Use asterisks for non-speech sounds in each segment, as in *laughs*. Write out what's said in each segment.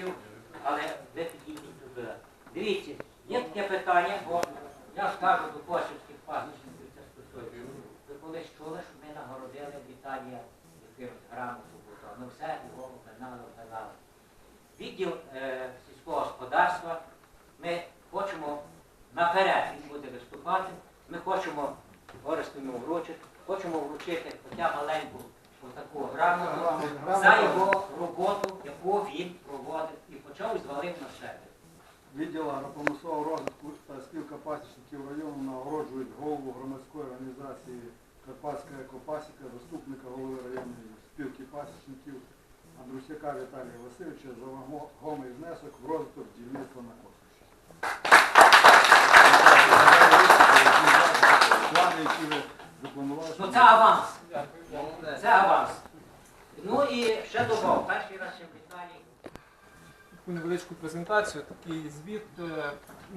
хотів, але ви підійдіть туди. Дивіться, є таке питання, бо я скажу до косівських пасічників це стосується. Ви колись чули, що ми нагородили Віталія якимось грамоту, ми все його опинали, опинали. Відділ е, сільського господарства, ми хочемо наперед він буде виступати, ми хочемо Орестину вручити, хочемо вручити хоча маленьку таку грамоту за його роботу, яку він проводив і почав і звалив на себе. Відділ агропромислового розвитку та спілка пасічників району нагороджують голову громадської організації Карпатська екопасіка, заступника голови районної спілки пасічників Андрусяка Віталія Васильовича за вагомий внесок в розвиток дільництва на Косовищі. Плани, які ви запланували. Ну це аванс. Це аванс. Ну і ще добав. Перший раз. Таку невеличку презентацію, такий звіт е,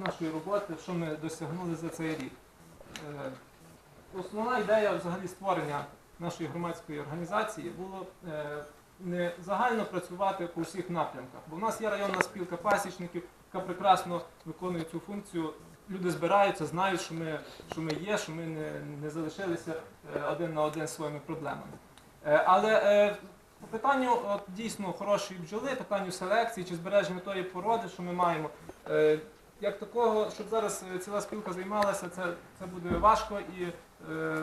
нашої роботи, що ми досягнули за цей рік. Е, Основна ідея взагалі створення нашої громадської організації було е, не загально працювати по всіх напрямках, бо в нас є районна спілка пасічників, яка прекрасно виконує цю функцію. Люди збираються, знають, що ми, що ми є, що ми не, не залишилися один на один своїми проблемами. Але по питанню от, дійсно хорошої бджоли, питанню селекції чи збереження тої породи, що ми маємо. Е, як такого, щоб зараз е, ціла спілка займалася, це, це буде важко і е,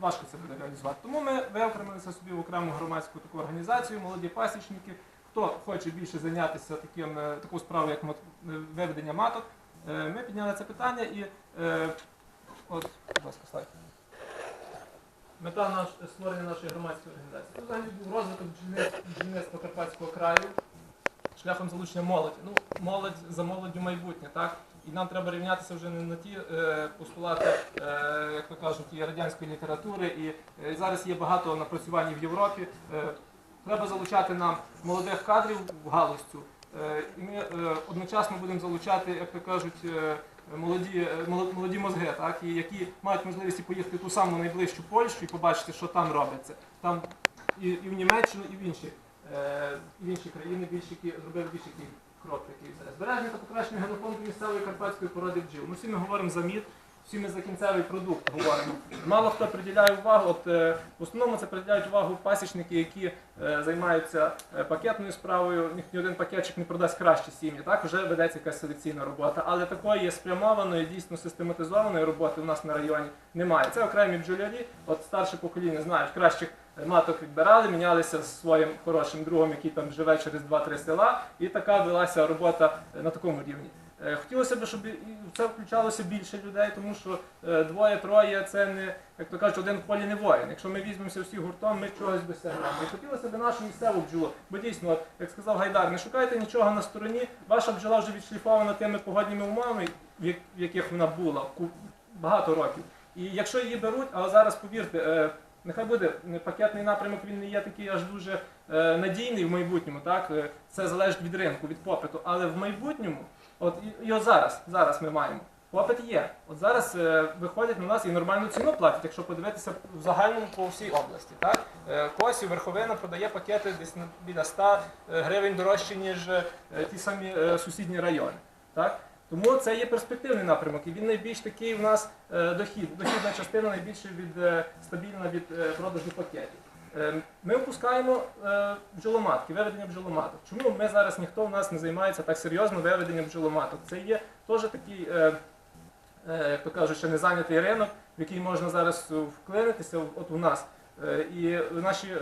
важко це буде реалізувати. Тому ми виокремилися собі в окрему громадську таку організацію, молоді пасічники. Хто хоче більше зайнятися таким, е, такою справою, як мат- е, виведення маток, е, ми підняли це питання і е, от, будь ласка, слайд. Мета наш, створення нашої громадської організації. Це взагалі був розвиток бджільництва Карпатського краю шляхом залучення молоді. Ну, молодь за молоддю майбутнє, так? І нам треба рівнятися вже не на ті е, постулати, е, як то кажуть, і радянської літератури. І е, зараз є багато напрацювань в Європі. Е, треба залучати нам молодих кадрів в галузь цю. Е, і ми е, одночасно будемо залучати, як то кажуть, е, молоді, е, молоді мозги, так? І які мають можливість поїхати в ту саму найближчу Польщу і побачити, що там робиться. Там і, і в Німеччину, і в інші, е, в інші країни більш які зробили більш які крок такий. Збереження та покращення генофонду місцевої карпатської породи бджіл. Ми всі ми говоримо за мід, всі ми за кінцевий продукт говоримо. Мало хто приділяє увагу. От е, в основному це приділяють увагу пасічники, які е, займаються е, пакетною справою. Ні, один пакетчик не продасть кращі сім'ї. Так вже ведеться якась селекційна робота, але такої спрямованої, дійсно систематизованої роботи у нас на районі немає. Це окремі бджолярі. От старше покоління знають кращих. Маток відбирали, мінялися з своїм хорошим другом, який там живе через 2-3 села, і така велася робота на такому рівні. Е, Хотілося б, щоб в це включалося більше людей, тому що е, двоє-троє це не, як то кажуть, один в полі не воїн. Якщо ми візьмемося всі гуртом, ми чогось досягнемо. І хотілося б нашу місцеву бджолу, бо дійсно, як сказав Гайдар, не шукайте нічого на стороні, ваша бджола вже відшліфована тими погодніми умовами, в як- в яких вона була багато років. І якщо її беруть, але зараз повірте, е, нехай буде пакетний напрямок, він не є такий аж дуже надійний в майбутньому. Так? Це залежить від ринку, від попиту. Але в майбутньому, от і, і от зараз, зараз ми маємо. Попит є. От зараз е, виходять на нас і нормальну ціну платять, якщо подивитися в загальному по всій області. Так? Е, Косів, Верховина продає пакети десь на- біля 100 гривень дорожче, ніж е, ті самі е, сусідні райони. Так? Тому це є перспективний напрямок, і він найбільш такий у нас е, дохід. Дохідна частина найбільше від е, стабільна від е, продажу пакетів. Е, Ми опускаємо е, бджоломатки, виведення бджоломаток. Чому ми зараз ніхто у нас не займається так серйозно виведенням бджоломаток? Це є теж такий, е, е, як то кажуть, ще не зайнятий ринок, в який можна зараз вклинитися от у нас. І наші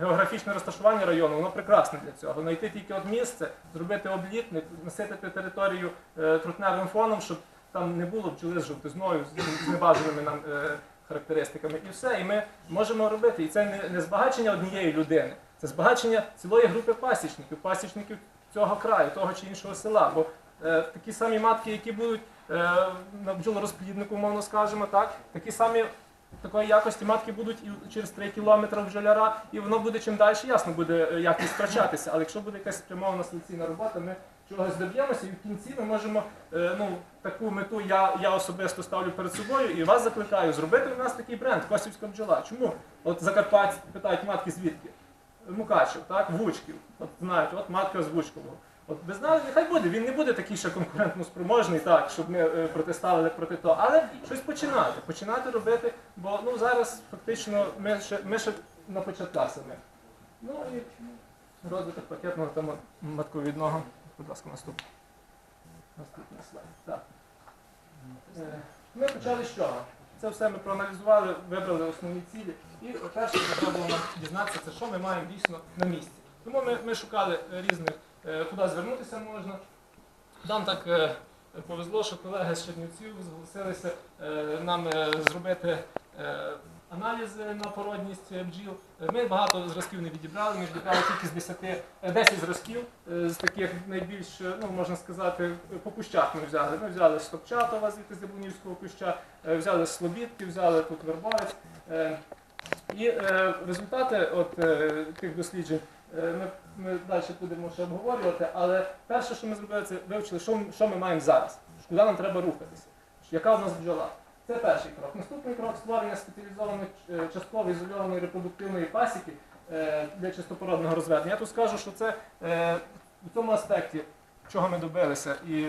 географічне розташування району, воно прекрасне для цього. Знайти тільки от місце, зробити облітник, наситити територію трутневим фоном, щоб там не було бджоли з жовтизною, з- небажаними нам характеристиками. І все. І ми можемо робити. І це не, не збагачення однієї людини, це збагачення цілої групи пасічників, пасічників цього краю, того чи іншого села. Бо е, такі самі матки, які будуть е, на бджолорозпліднику, мовно скажемо, так, такі самі такої якості матки будуть і через 3 кілометри бджоляра, і воно буде чим далі, ясно буде е, якість втрачатися. Але якщо буде якась спрямована селекційна робота, ми чогось доб'ємося, і в кінці ми можемо е, ну, таку мету я, я особисто ставлю перед собою і вас закликаю зробити у нас такий бренд Косівська бджола. Чому? От Закарпатці питають матки звідки? Мукачев, так, Вучків. От знають, от матка з Вучкового. От ви знали, нехай буде. Він не буде такий ще конкурентно спроможний, так, щоб ми е, протиставили проти того. Але щось починати, починати робити, бо ну зараз фактично ми ще, ми ще на початках самих. Ну і розвиток пакетного та матковідного. Будь ласка, наступний. Наступний слайд. Так. Е, Ми почали з чого? Це все ми проаналізували, вибрали основні цілі. І перше, що треба було нам дізнатися, це що ми маємо дійсно на місці. Тому ми, ми шукали різних, е, куди звернутися можна. Нам так е, повезло, що колеги з Чернівців зголосилися нам зробити е, аналізи на породність е, бджіл. Е, Ми багато зразків не відібрали, ми відібрали тільки з 10, е, 10 зразків, е, з таких найбільш, е, ну можна сказати, по кущах ми взяли. Ми взяли з Топчатова, звідти з Яблунівського куща, е, взяли Слобідки, взяли тут Вербовець. Е, І е, результати от, е, тих досліджень е, ми, ми далі будемо ще обговорювати, але перше, що ми зробили, це вивчили, що, що ми маємо зараз, куди нам треба рухатися, яка у нас бджола. Це перший крок. Наступний крок створення спеціалізованої е, частково ізольованої репродуктивної пасіки е, для чистопородного розведення. Я тут скажу, що це е, в цьому аспекті, чого ми добилися, і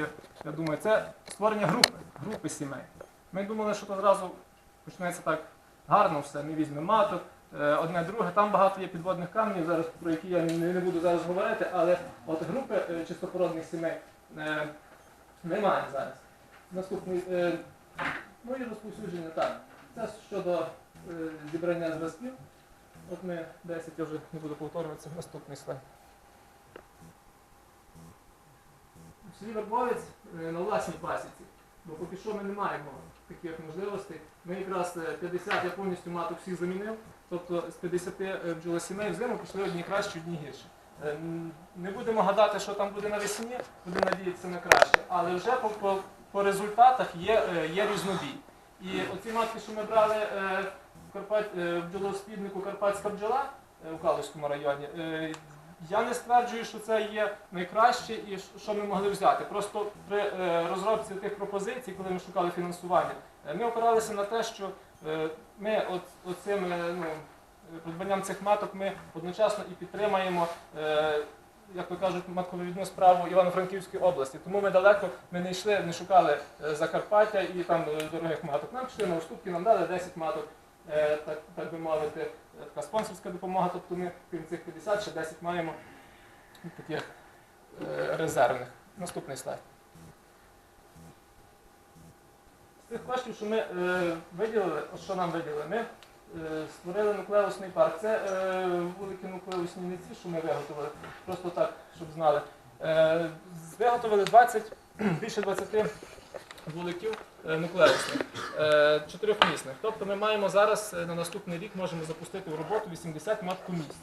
я думаю, це створення групи, групи сімей. Ми думали, що то зразу почнеться так гарно все. Ми візьмемо маток, одне друге. Там багато є підводних каменів, зараз про які я не, буду зараз говорити, але от групи чистопородних сімей маємо зараз. Наступний. Е, Ну і розповсюдження так. Це щодо е, зібрання зразків. От ми 10, я вже не буду повторюватися, наступний слайд. Селі Вербовець е, на власній пасіці, бо поки що ми не маємо таких можливостей. Ми якраз е, 50 я повністю маток всіх замінив, тобто з 50 е, бджолосімей взиму пішли одні кращі, одні гірші. Е, Не будемо гадати, що там буде навесні, будемо надіятися на краще, але вже по, по, результатах є, е, є різнобій. І оці матки, що ми брали е, в Карпат, е, в бджолоспіднику Карпатська бджола е, у Калуському районі, я не стверджую, що це є найкраще і що ми могли взяти. Просто при розробці тих пропозицій, коли ми шукали фінансування, ми опиралися на те, що ми оцим ну, придбанням цих маток ми одночасно і підтримаємо. Як то кажуть, матковідну справу Івано-Франківської області. Тому ми далеко ми не йшли, не шукали е, Закарпаття і там е, дорогих маток. Нам пішли на уступки, нам дали 10 маток, е, так, так би мовити, така спонсорська допомога. Тобто ми крім цих 50 ще 10 маємо таких резервних. Наступний слайд. З тих коштів, що ми виділили, що нам виділили, ми створили нуклеусний парк. Це е, великі нуклеусні ниці, що ми виготовили, просто так, щоб знали. Е, виготовили 20, *clears throat* більше 20 вуликів е, нуклеусних, е, чотирьохмісних. Тобто ми маємо зараз е, на наступний рік можемо запустити в роботу 80 маткомісць.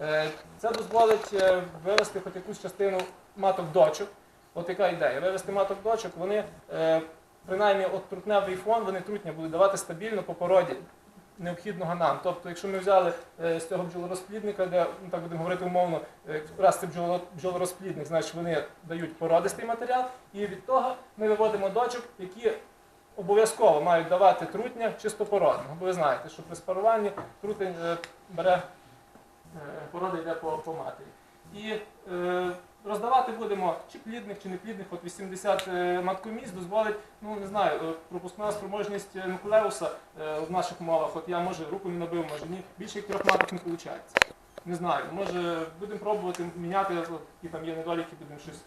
Е, Це дозволить е, вивести хоч якусь частину маток дочок. От яка ідея? Вивести маток дочок, вони е, принаймні от трутневий фон, вони трутня будуть давати стабільно по породі необхідного нам. Тобто, якщо ми взяли е, з цього бджолорозплідника, де ну, так будемо говорити умовно, е, раз це бджолорозплідник, значить вони дають породистий матеріал, і від того ми виводимо дочок, які обов'язково мають давати трутня чистопородного. Бо ви знаєте, що при спаруванні трутень е, бере порода йде по, по матері. І е, роздавати будемо чи плідних, чи неплідних, от 80 е, маткомісць дозволить, ну не знаю, е, пропускна спроможність нуклеуса е, в наших умовах, от я може руку не набив, може ні, більше як трьох маток не виходить. Не знаю, може будемо пробувати міняти, які там є недоліки, будемо щось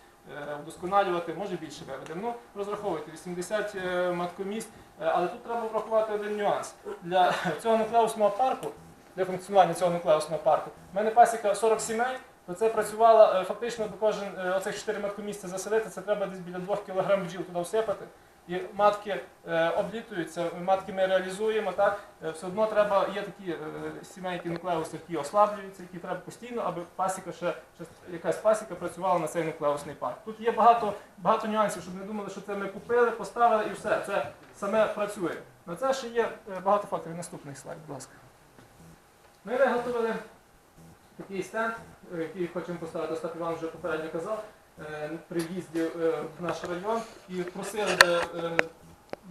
вдосконалювати, може більше виведемо. Ну, розраховуйте, 80 е, маткомісць, але тут треба врахувати один нюанс. Для *laughs* цього нуклеусного парку, для функціонування цього нуклеусного парку, в мене пасіка 40 сімей, то це працювало е, фактично до кожен е, оцих 4 маткомісця заселити, це треба десь біля 2 кг бджіл туди всипати. І матки е, облітуються, матки ми реалізуємо, так? Все одно треба, є такі сімейки нуклеуси, які ослаблюються, які треба постійно, аби пасіка ще, якась пасіка працювала на цей нуклеусний парк. Тут є багато, багато нюансів, щоб не думали, що це ми купили, поставили і все. Це саме працює. На це ще є багато факторів. Наступний слайд, будь ласка. Ми виготовили такий стенд, е, який хочемо поставити, Остап Іван вже попередньо казав, е, при в'їзді е, в наш район. І просили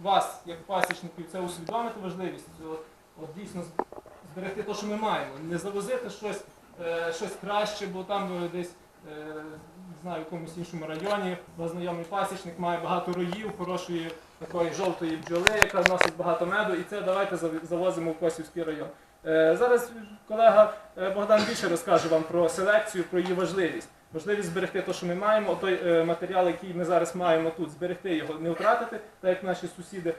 вас, як пасічників, це усвідомити важливість, от, от дійсно зберегти те, що ми маємо, не завозити щось, щось краще, бо там десь е, знаю, в якомусь іншому районі, вас знайомий пасічник має багато роїв, хорошої такої жовтої бджоли, яка вносить багато меду, і це давайте завозимо в Косівський район. Е, Зараз колега е, Богдан більше розкаже вам про селекцію, про її важливість. Важливість зберегти те, що ми маємо, той е, матеріал, який ми зараз маємо тут, зберегти його, не втратити, так як наші сусіди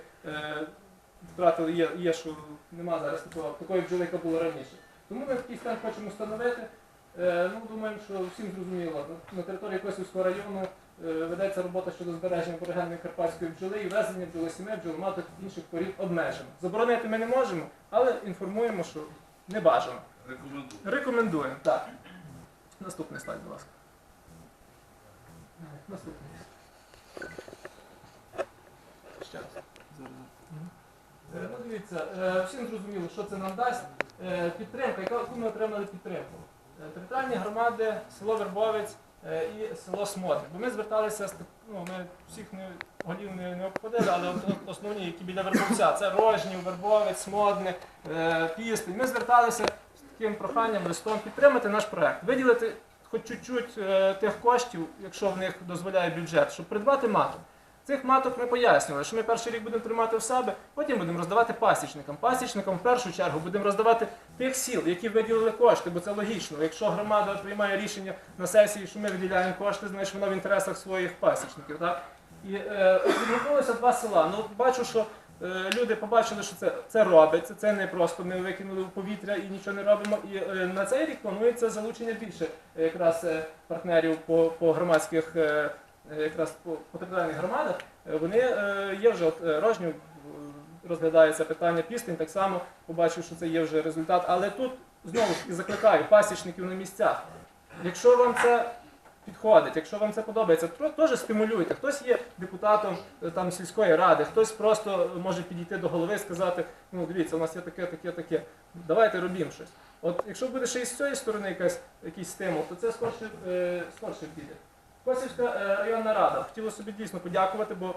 втратили, є, є що нема зараз такого, такої бджоли, яка була раніше. Тому ми такий стенд хочемо встановити. Ну, думаємо, що всім зрозуміло. На території Косівського району ведеться робота щодо збереження аборигенної карпатської бджоли і ввезення бджолосімей, бджоломаток інших порід обмежено. Заборонити ми не можемо, але інформуємо, що не бажано. Рекомендую. Рекомендуємо. Так. Наступний слайд, будь ласка. Наступний. Ще раз. Е, Ну, дивіться, е, всім зрозуміло, що це нам дасть. Е, Підтримка, яка- яку ми отримали підтримку. Е, Територіальні громади, село Вербовець е, і село Смотри. Бо ми зверталися ну, ми всіх не, голів не, не обходили, але от, от основні, які біля Вербовця, це Рожнів, Вербовець, Смодне, е, Пістень. Ми зверталися з таким проханням, листом підтримати наш проект, виділити хоч чуть-чуть е, тих коштів, якщо в них дозволяє бюджет, щоб придбати маток. Цих маток ми пояснювали, що ми перший рік будемо тримати в себе, потім будемо роздавати пасічникам. Пасічникам в першу чергу будемо роздавати тих сіл, які виділили кошти, бо це логічно. Якщо громада приймає рішення на сесії, що ми виділяємо кошти, значить вона в інтересах своїх пасічників. Так? І е, два села. Ну, бачу, що е, люди побачили, що це, це робиться, це не просто ми викинули в повітря і нічого не робимо. І е, на цей рік планується залучення більше е, якраз е, партнерів по, по громадських. е, якраз по, територіальних громадах, е, вони е, є вже от е, Рожнів е, розглядається питання пістень, так само побачив, що це є вже результат. Але тут знову ж таки закликаю пасічників на місцях. Якщо вам це підходить, якщо вам це подобається, то теж стимулюйте. Хтось є депутатом е, там сільської ради, хтось просто може підійти до голови і сказати: ну дивіться, у нас є таке, таке, таке. Давайте робімо щось. От якщо буде ще і з цієї сторони якась, якийсь стимул, то це скорше, е, скорше піде. Косівська е, районна рада хотіла собі дійсно подякувати, бо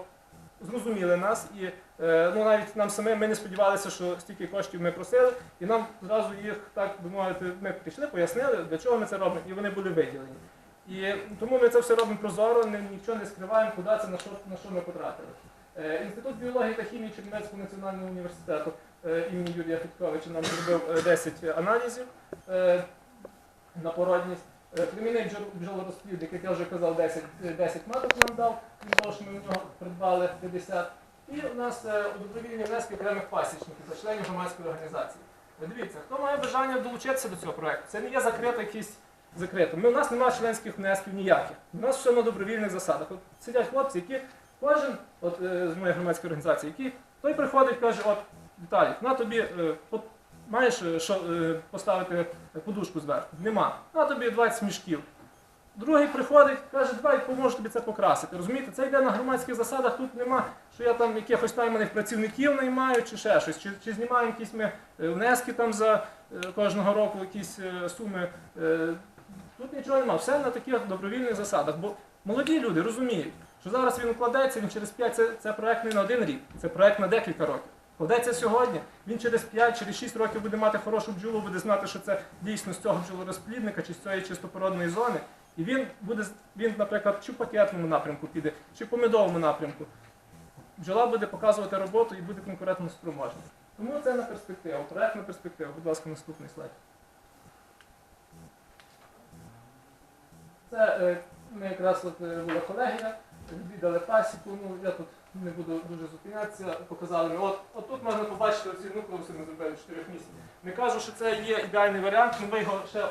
зрозуміли нас і е, ну, навіть нам самим ми не сподівалися, що стільки коштів ми просили, і нам зразу їх, так би мовити, ми прийшли, пояснили, для чого ми це робимо, і вони були виділені. І тому ми це все робимо прозоро, нічого не скриваємо, куди це, на що, на що ми потратили. Е, Інститут біології та хімії Чернівецького національного університету імені Юрія Федьковича нам зробив е, 10 аналізів на породність. Е, Племінний бджол- як я вже казав, 10, е, 10 маток нам дав, крім того, що ми в нього придбали 50. І у нас е, добровільні внески окремих пасічників та членів громадської організації. Дивіться, хто має бажання долучитися до цього проекту, це не є закрито якийсь закрито. Ми, у нас немає членських внесків ніяких. У нас все на добровільних засадах. От сидять хлопці, які кожен от, е, з моєї громадської організації, які той приходить, і каже, от Віталік, на тобі е, от, маєш е, що е, поставити подушку зверху? Нема. На тобі 20 мішків. Другий приходить, каже, давай поможу тобі це покрасити. Розумієте, це йде на громадських засадах, тут нема, що я там якихось найманих працівників наймаю чи ще щось, чи, чи знімаємо якісь ми е, внески там за е, кожного року якісь е, суми. Е, Тут нічого нема, все на таких добровільних засадах. Бо молоді люди розуміють, що зараз він укладеться, він через 5, це, це проект не на один рік, це проект на декілька років. Кладеться сьогодні, він через 5, через 6 років буде мати хорошу бджолу, буде знати, що це дійсно з цього бджолорозплідника чи з цієї чистопородної зони. І він буде, він, наприклад, чи в пакетному напрямку піде, чи по медовому напрямку. Бджола буде показувати роботу і буде конкурентно спроможна. Тому це на перспективу, проект на перспективу. Будь ласка, наступний слайд. Це е, ми якраз от е, була колегія, відвідали пасіку, ну я тут не буду дуже зупинятися, показали ми. От, от тут можна побачити оці нуклеуси ми зробили 4 місяців. Не кажу, що це є ідеальний варіант, ми його ще е,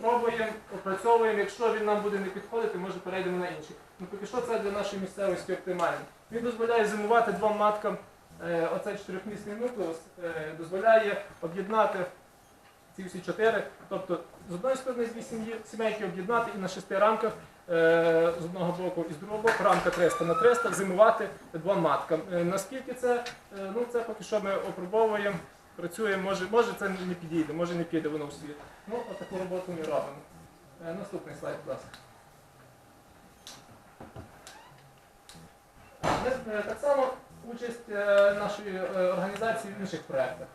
пробуємо, опрацьовуємо. Якщо він нам буде не підходити, може перейдемо на інший. Ну поки що це для нашої місцевості оптимально. Він дозволяє зимувати двом маткам е, оцей чотирьохмісний нуклеус, е, дозволяє об'єднати ці всі чотири. Тобто з одної сторони дві сім'ї, сімейки об'єднати і на шести рамках з одного боку і з другого боку, рамка 300 на 300, зимувати двом маткам. Е, наскільки це, е, ну це поки що ми опробовуємо, працюємо, може, може це не підійде, може не піде воно в світ. Ну, от таку роботу ми робимо. Е, наступний слайд, будь ласка. Е, так само участь е, нашої е, організації в інших проєктах.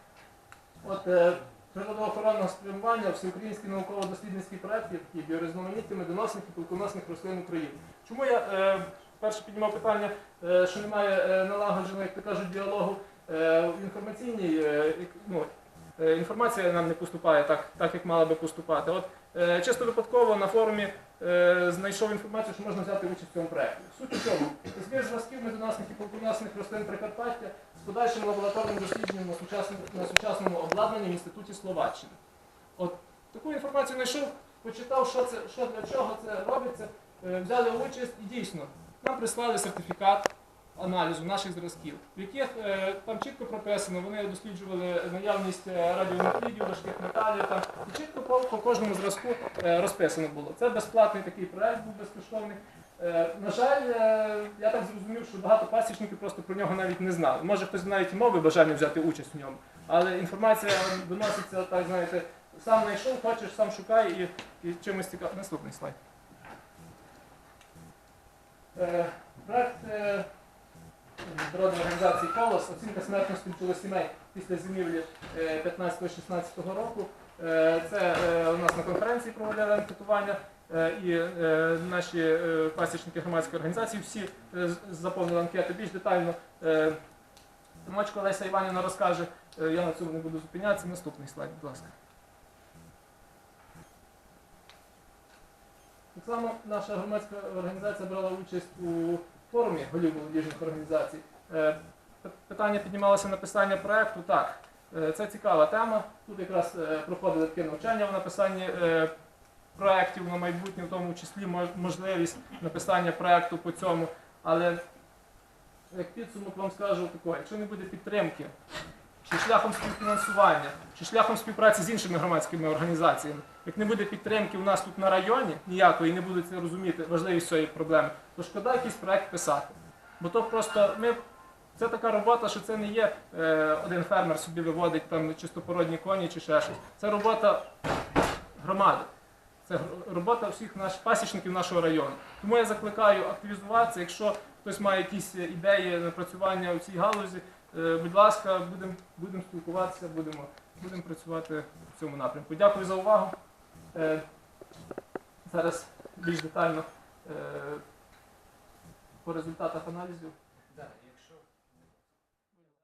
Е, природоохоронного спрямування всеукраїнський науково-дослідницький проект є такий біорізноманіття медоносних і пилконосних рослин України. Чому я е, перше піднімав питання, е, що немає е, налагодженого, як то кажуть, діалогу е, інформаційній, е, ну, е, інформація нам не поступає так, так як мала би поступати. От е, чисто випадково на форумі е, знайшов інформацію, що можна взяти участь в цьому проєкті. Суть у чому? Збір зразків медоносних і пилконосних рослин Прикарпаття подальшим лабораторним дослідженням на сучасному, на сучасному обладнанні в інституті Словаччини. От таку інформацію знайшов, почитав, що це, що для чого це робиться, е, взяли участь і дійсно нам прислали сертифікат аналізу наших зразків, в яких е, там чітко прописано, вони досліджували наявність е, радіонуклідів, важких металів там, і чітко по, по кожному зразку розписано було. Це безплатний такий проект був безкоштовний. Е, На жаль, е, я так зрозумів, що багато пасічників просто про нього навіть не знали. Може хтось навіть і мав бажання взяти участь в ньому, але інформація доноситься, так знаєте, сам знайшов, хочеш, сам шукай і, і чимось цікавим. Наступний слайд. Е, Проект міжнародної організації «Колос», оцінка смертності сімей після зимівлі е, 15-16 року. Це у нас на конференції проводили анкетування. Е, І е, наші е, пасічники громадської організації всі заповнили анкети більш детально. Тимочко Леся Іванівна розкаже, я на цьому не буду зупинятися. Наступний слайд, будь ласка. Так само наша громадська організація брала участь у форумі голів молодіжних організацій. Питання піднімалося написання проекту. Так, це цікава тема. Тут якраз проходили таке навчання в написанні проєктів на майбутнє, в тому числі можливість написання проєкту по цьому. Але як підсумок вам скажу таке, якщо не буде підтримки, чи шляхом співфінансування, чи шляхом співпраці з іншими громадськими організаціями, як не буде підтримки у нас тут на районі ніякої, і не будуть розуміти важливість цієї проблеми, то шкода якийсь проект писати. Бо то просто ми. Це така робота, що це не є е, один фермер собі виводить там чистопородні коні чи ще щось. Це робота громади. Це робота всіх наших пасічників нашого району. Тому я закликаю активізуватися. Якщо хтось має якісь ідеї напрацювання у цій галузі, е, будь ласка, будемо будем спілкуватися, будемо будем працювати в цьому напрямку. Дякую за увагу. Е, Зараз більш детально е, по результатах аналізів.